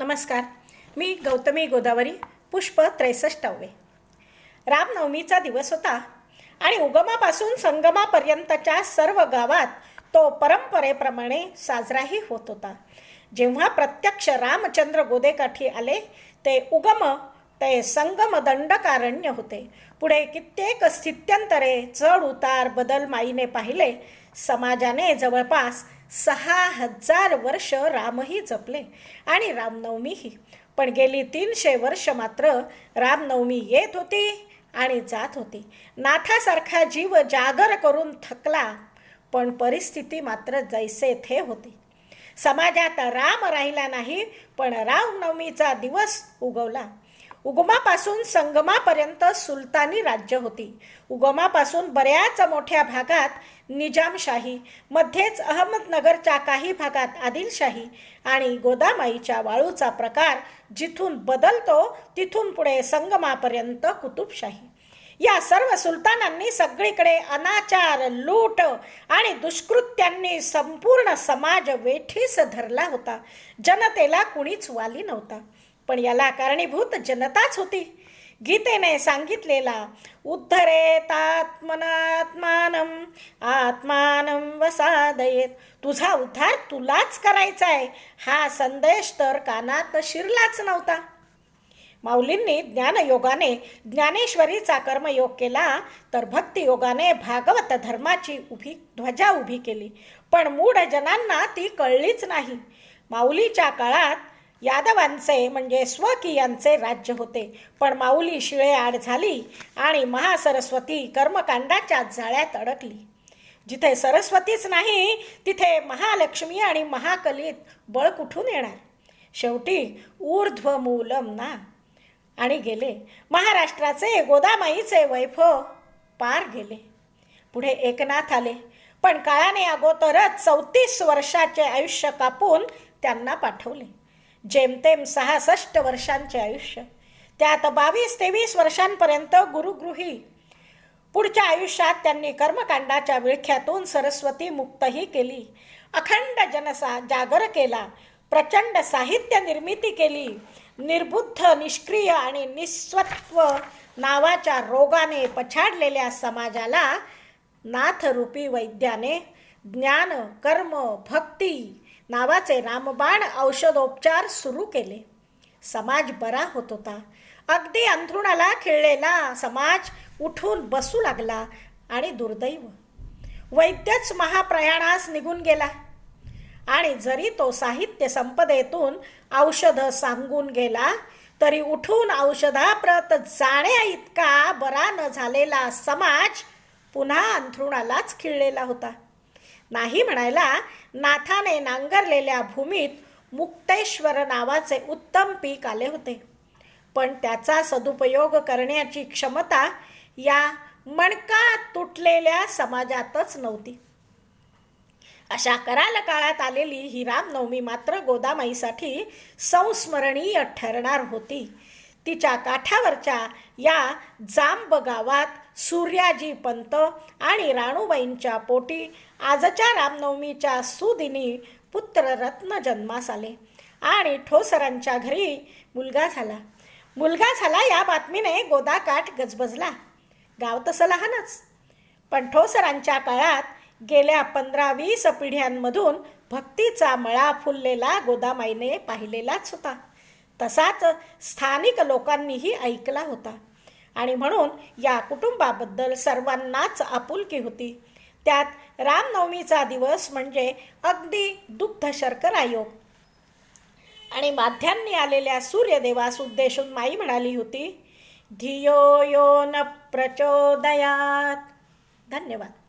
नमस्कार. मी गौतमी गोदावरी पुष्प त्रेसष्टावे. रामनवमीचा दिवस होता आणि उगमापासून संगमापर्यंतच्या सर्व गावात तो परंपरेप्रमाणे साजराही होत होता. जेव्हा प्रत्यक्ष रामचंद्र गोदेकाठी आले ते उगम ते संगम दंडकारण्य होते. पुढे कित्येक स्थित्यंतरे चढ उतार बदल माईने पाहिले. समाजाने जवळपास सहा हजार वर्ष रामही जपले आणि रामनवमीही. पण गेली तीनशे वर्ष मात्र रामनवमी येत होती आणि जात होती. नाथासारखा जीव जागर करून थकला पण परिस्थिती मात्र जैसे थे होती. समाजात राम राहिला नाही पण रामनवमीचा दिवस उगवला. उगमापासून संगमापर्यंत सुलतानी राज्य होती. उगमापासून बऱ्याच मोठ्या भागात निजामशाही मध्येच अहमदनगरच्या काही भागात आदिलशाही आणि गोदामाईच्या वाळूचा प्रकार जिथून बदलतो तिथून पुढे संगमापर्यंत कुतुबशाही. या सर्व सुलतानांनी सगळीकडे अनाचार लूट आणि दुष्कृत्यांनी संपूर्ण समाज वेठीस धरला होता. जनतेला कुणीच वाली नव्हता. पण याला कारणीभूत जनताच होती. गीतेने सांगितलेला उद्धरेत आत्मनात्मानम आत्मानम वसादयेत तुझा उद्धार तुलाच करायचा आहे. हा संदेश तर कानात शिरलाच नव्हता. माऊलींनी ज्ञानयोगाने ज्ञानेश्वरीचा कर्मयोग केला तर भक्तियोगाने भागवत धर्माची उभी ध्वजा उभी केली. पण मूढ जनांना ती कळलीच नाही. माऊलीच्या काळात यादवांचे म्हणजे स्वकीयांचे राज्य होते. पण माऊली शिळेआड झाली आणि महासरस्वती कर्मकांडाच्या जाळ्यात अडकली. जिथे सरस्वतीच नाही तिथे महालक्ष्मी आणि महाकलीत बळ कुठून येणार? शेवटी ऊर्ध्व मूलम ना. आणि गेले. महाराष्ट्राचे गोदामाईचे वैभव पार गेले. पुढे एकनाथ आले. पण काळाने अगोदरच चौतीस वर्षाचे आयुष्य कापून त्यांना पाठवले. जेमतेम सहासष्ट वर्षांचे आयुष्य. त्यात बावीस तेवीस वर्षांपर्यंत गुरुगृही. पुढच्या आयुष्यात त्यांनी कर्मकांडाच्या विळख्यातून सरस्वती मुक्तही केली. अखंड जनसा जागर केला. प्रचंड साहित्य निर्मिती केली. निर्बुद्ध निष्क्रिय आणि निस्वत्व नावाच्या रोगाने पछाडलेल्या समाजाला नाथरूपी वैद्याने ज्ञान कर्म भक्ती नावाचे रामबाण औषधोपचार सुरू केले. समाज बरा होत होता. अगदी अंथरुणाला खिळलेला समाज उठून बसू लागला आणि दुर्दैव. वैद्यच महाप्रयाणास निघून गेला. आणि जरी तो साहित्य संपदेतून औषध सांगून गेला तरी उठून औषधाप्रत जाण्या इतका बरा न झालेला समाज पुन्हा अंथरुणालाच खिळलेला होता. नाही म्हणायला नाथाने नांगरलेल्या भूमीत मुक्तेश्वर नावाचे उत्तम पीक आले होते. पण त्याचा सदुपयोग करण्याची क्षमता या मणका तुटलेल्या समाजातच नव्हती. अशा कराल काळात आलेली ही रामनवमी मात्र गोदामाईसाठी संस्मरणीय ठरणार होती. तिच्या काठावरच्या या जांब गावात सूर्याजी पंत आणि राणूबाईंच्या पोटी आजच्या रामनवमीच्या सुदिनी पुत्ररत्न जन्मास आले आणि ठोसरांच्या घरी मुलगा झाला. मुलगा झाला या बातमीने गोदाकाठ गजबजला. गाव तसं लहानच. पण ठोसरांच्या काळात गेल्या पंधरा वीस पिढ्यांमधून भक्तीचा मळा फुललेला गोदामाईने पाहिलेलाच होता. तसाच स्थानिक लोकांनीही ऐकला होता. आणि म्हणून या कुटुंबाबद्दल सर्वांनाच आपुलकी होती. त्यात रामनवमीचा दिवस म्हणजे अगदी दुग्ध शर्करा योग. आणि माध्यांनी आलेल्या सूर्यदेवास उद्देशून माई म्हणाली होती धियो यो न प्रचोदयात. धन्यवाद.